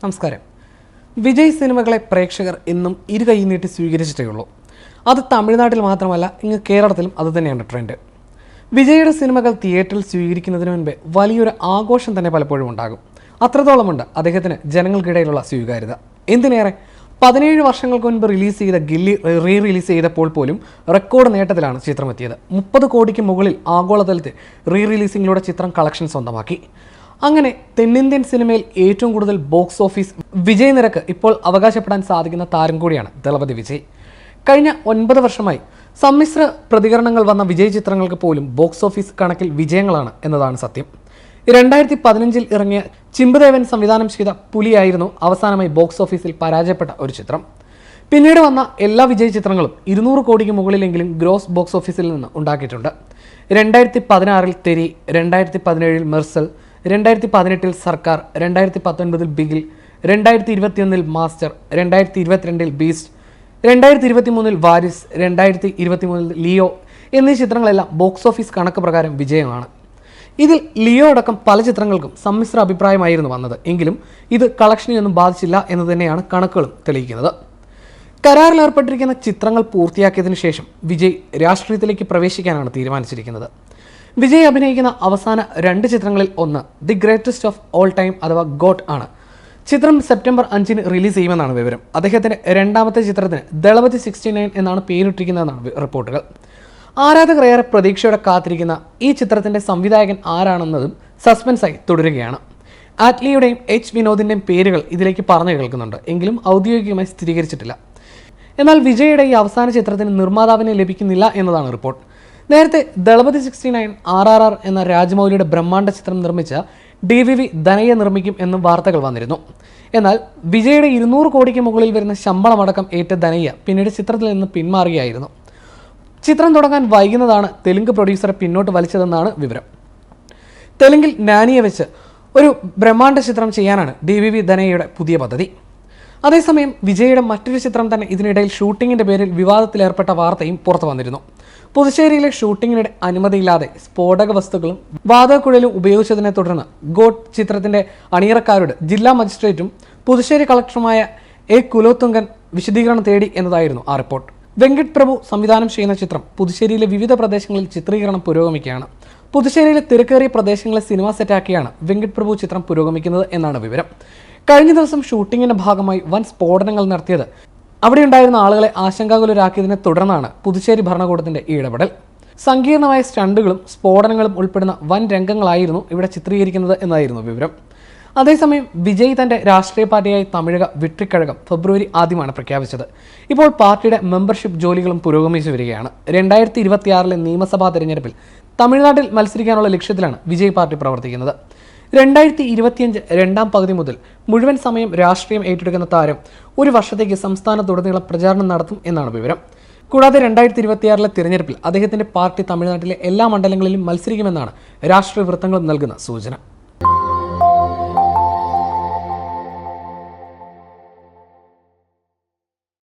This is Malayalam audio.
നമസ്കാരം. വിജയ് സിനിമകളെ പ്രേക്ഷകർ ഇന്നും ഇരു കൈ നീട്ടി സ്വീകരിച്ചിട്ടേ ഉള്ളൂ. അത് തമിഴ്നാട്ടിൽ മാത്രമല്ല ഇങ്ങ് കേരളത്തിലും അത് തന്നെയാണ് ട്രെൻഡ്. വിജയുടെ സിനിമകൾ തിയേറ്ററിൽ സ്വീകരിക്കുന്നതിന് മുൻപ് വലിയൊരു ആഘോഷം തന്നെ പലപ്പോഴും ഉണ്ടാകും. അത്രത്തോളമുണ്ട് അദ്ദേഹത്തിന് ജനങ്ങൾക്കിടയിലുള്ള സ്വീകാര്യത. എന്തിനേറെ? പതിനേഴ് വർഷങ്ങൾക്ക് മുൻപ് റിലീസ് ചെയ്ത ഗില്ലി റീ റിലീസ് ചെയ്തപ്പോൾ പോലും റെക്കോർഡ് നേട്ടത്തിലാണ് ചിത്രം എത്തിയത് മുപ്പത് കോടിക്ക് മുകളിൽ ആഗോളതലത്തിൽ റീ റിലീസിങ്ങിലൂടെ ചിത്രം കളക്ഷൻ സ്വന്തമാക്കി. അങ്ങനെ തെന്നിന്ത്യൻ സിനിമയിൽ ഏറ്റവും കൂടുതൽ ബോക്സ് ഓഫീസ് വിജയ നിരക്ക് ഇപ്പോൾ അവകാശപ്പെടാൻ സാധിക്കുന്ന താരം കൂടിയാണ് ദളപതി വിജയ്. കഴിഞ്ഞ ഒൻപത് വർഷമായി സമ്മിശ്ര പ്രതികരണങ്ങൾ വന്ന വിജയ് ചിത്രങ്ങൾക്ക് പോലും ബോക്സ് ഓഫീസ് കണക്കിൽ വിജയങ്ങളാണ് എന്നതാണ് സത്യം. രണ്ടായിരത്തി പതിനഞ്ചിൽ ഇറങ്ങിയ ചിമ്പുദേവൻ സംവിധാനം ചെയ്ത പുലിയായിരുന്നു അവസാനമായി ബോക്സ് ഓഫീസിൽ പരാജയപ്പെട്ട ഒരു ചിത്രം. പിന്നീട് വന്ന എല്ലാ വിജയ് ചിത്രങ്ങളും ഇരുന്നൂറ് കോടിക്ക് മുകളിലെങ്കിലും ഗ്രോസ് ബോക്സ് ഓഫീസിൽ നിന്ന് ഉണ്ടാക്കിയിട്ടുണ്ട്. രണ്ടായിരത്തി പതിനാറിൽ തെരി രണ്ടായിരത്തി പതിനേഴിൽ മെർസൽ രണ്ടായിരത്തി പതിനെട്ടിൽ സർക്കാർ രണ്ടായിരത്തി പത്തൊൻപതിൽ ബിഗിൽ രണ്ടായിരത്തി ഇരുപത്തിയൊന്നിൽ മാസ്റ്റർ രണ്ടായിരത്തി ഇരുപത്തിരണ്ടിൽ ബീസ്റ്റ് രണ്ടായിരത്തി ഇരുപത്തി മൂന്നിൽ വാരിസ് രണ്ടായിരത്തി ഇരുപത്തി മൂന്നിൽ ലിയോ എന്നീ ചിത്രങ്ങളെല്ലാം ബോക്സ് ഓഫീസ് കണക്ക് പ്രകാരം വിജയമാണ്. ഇതിൽ ലിയോ അടക്കം പല ചിത്രങ്ങൾക്കും സമ്മിശ്ര അഭിപ്രായമായിരുന്നു വന്നത്. എങ്കിലും ഇത് കളക്ഷനെയൊന്നും ബാധിച്ചില്ല എന്ന് തന്നെയാണ് കണക്കുകളും തെളിയിക്കുന്നത്. കരാറിൽ ഏർപ്പെട്ടിരിക്കുന്ന ചിത്രങ്ങൾ പൂർത്തിയാക്കിയതിനു ശേഷം വിജയ് രാഷ്ട്രീയത്തിലേക്ക് പ്രവേശിക്കാനാണ് തീരുമാനിച്ചിരിക്കുന്നത്. വിജയ് അഭിനയിക്കുന്ന അവസാന രണ്ട് ചിത്രങ്ങളിൽ ഒന്ന് the greatest of all time അഥവാ ഗോട്ട് ആണ്. ചിത്രം സെപ്റ്റംബർ അഞ്ചിന് റിലീസ് ചെയ്യുമെന്നാണ് വിവരം. അദ്ദേഹത്തിന്റെ രണ്ടാമത്തെ ചിത്രത്തിന് ദളപതി സിക്സ്റ്റി നയൻ എന്നാണ് പേരിട്ടിരിക്കുന്നതെന്നാണ് റിപ്പോർട്ടുകൾ. ആരാധകർ ഏറെ പ്രതീക്ഷയോടെ കാത്തിരിക്കുന്ന ഈ ചിത്രത്തിന്റെ സംവിധായകൻ ആരാണെന്നതും സസ്പെൻസായി തുടരുകയാണ്. ആറ്റ്ലിയുടെയും എച്ച് വിനോദിന്റെയും പേരുകൾ ഇതിലേക്ക് പറഞ്ഞു കേൾക്കുന്നുണ്ട്. എങ്കിലും ഔദ്യോഗികമായി സ്ഥിരീകരിച്ചിട്ടില്ല. എന്നാൽ വിജയുടെ ഈ അവസാന ചിത്രത്തിന് നിർമ്മാതാവിനെ ലഭിക്കുന്നില്ല എന്നതാണ് റിപ്പോർട്ട്. നേരത്തെ Thalapathy sixty nine R R R എന്ന രാജമൗലിയുടെ ബ്രഹ്മാണ്ഡ ചിത്രം നിർമ്മിച്ച ഡി വി വി ധനയെ നിർമ്മിക്കും എന്നും വാർത്തകൾ വന്നിരുന്നു. എന്നാൽ വിജയുടെ ഇരുന്നൂറ് കോടിക്ക് മുകളിൽ വരുന്ന ശമ്പളമടക്കം ഏറ്റ ധനയ്യ പിന്നീട് ചിത്രത്തിൽ നിന്ന് പിന്മാറുകയായിരുന്നു. ചിത്രം തുടങ്ങാൻ വൈകുന്നതാണ് തെലുങ്ക് പ്രൊഡ്യൂസറെ പിന്നോട്ട് വലിച്ചതെന്നാണ് വിവരം. തെലുങ്കിൽ നാനിയെ വെച്ച് ഒരു ബ്രഹ്മാണ്ഡ ചിത്രം ചെയ്യാനാണ് ഡി വി വി ധനയ്യയുടെ പുതിയ പദ്ധതി. അതേസമയം വിജയുടെ മറ്റൊരു ചിത്രം തന്നെ ഇതിനിടയിൽ ഷൂട്ടിങ്ങിന്റെ പേരിൽ വിവാദത്തിലേർപ്പെട്ട വാർത്തയും പുറത്തു വന്നിരുന്നു. പുതുച്ചേരിയിലെ ഷൂട്ടിങ്ങിനിടെ അനുമതിയില്ലാതെ സ്ഫോടക വസ്തുക്കളും വാതകക്കുഴലും ഉപയോഗിച്ചതിനെ തുടർന്ന് ഗോട്ട് ചിത്രത്തിന്റെ അണിയറക്കാരോട് ജില്ലാ മജിസ്ട്രേറ്റും പുതുശ്ശേരി കളക്ടറുമായ എ കുലോത്തുങ്കൻ വിശദീകരണം തേടി എന്നതായിരുന്നു ആ റിപ്പോർട്ട്. വെങ്കട് പ്രഭു സംവിധാനം ചെയ്യുന്ന ചിത്രം പുതുശ്ശേരിയിലെ വിവിധ പ്രദേശങ്ങളിൽ ചിത്രീകരണം പുരോഗമിക്കുകയാണ്. പുതുശ്ശേരിയിലെ തിരക്കേറിയ പ്രദേശങ്ങളെ സിനിമ സെറ്റാക്കിയാണ് വെങ്കട് പ്രഭു ചിത്രം പുരോഗമിക്കുന്നത് എന്നാണ് വിവരം. കഴിഞ്ഞ ദിവസം ഷൂട്ടിങ്ങിന്റെ ഭാഗമായി വൻ സ്ഫോടനങ്ങൾ നടത്തിയത് അവിടെ ഉണ്ടായിരുന്ന ആളുകളെ ആശങ്കാകുലരാക്കിയതിനെ തുടർന്നാണ് പുതുച്ചേരി ഭരണകൂടത്തിന്റെ ഈ ഇടപെടൽ. സങ്കീർണമായ സ്റ്റണ്ടുകളും സ്ഫോടനങ്ങളും ഉൾപ്പെടുന്ന വൻ രംഗങ്ങളായിരുന്നു ഇവിടെ ചിത്രീകരിക്കുന്നത് എന്നായിരുന്നു വിവരം. അതേസമയം വിജയ് തന്റെ രാഷ്ട്രീയ പാർട്ടിയായി തമിഴക വിട്രിക്കഴകം ഫെബ്രുവരി ആദ്യമാണ് പ്രഖ്യാപിച്ചത്. ഇപ്പോൾ പാർട്ടിയുടെ മെമ്പർഷിപ്പ് ജോലികളും പുരോഗമിച്ചു വരികയാണ്. രണ്ടായിരത്തി ഇരുപത്തിയാറിലെ നിയമസഭാ തെരഞ്ഞെടുപ്പിൽ തമിഴ്നാട്ടിൽ മത്സരിക്കാനുള്ള ലക്ഷ്യത്തിലാണ് വിജയ് പാർട്ടി പ്രവർത്തിക്കുന്നത്. രണ്ടായിരത്തി ഇരുപത്തിയഞ്ച് രണ്ടാം പകുതി മുതൽ മുഴുവൻ സമയം രാഷ്ട്രീയം ഏറ്റെടുക്കുന്ന താരം ഒരു വർഷത്തേക്ക് സംസ്ഥാനത്തുടനീളം പ്രചാരണം നടത്തും എന്നാണ് വിവരം. കൂടാതെ രണ്ടായിരത്തി ഇരുപത്തിയാറിലെ തിരഞ്ഞെടുപ്പിൽ അദ്ദേഹത്തിന്റെ പാർട്ടി തമിഴ്നാട്ടിലെ എല്ലാ മണ്ഡലങ്ങളിലും മത്സരിക്കുമെന്നാണ് രാഷ്ട്രീയ വൃത്തങ്ങൾ നൽകുന്ന സൂചന.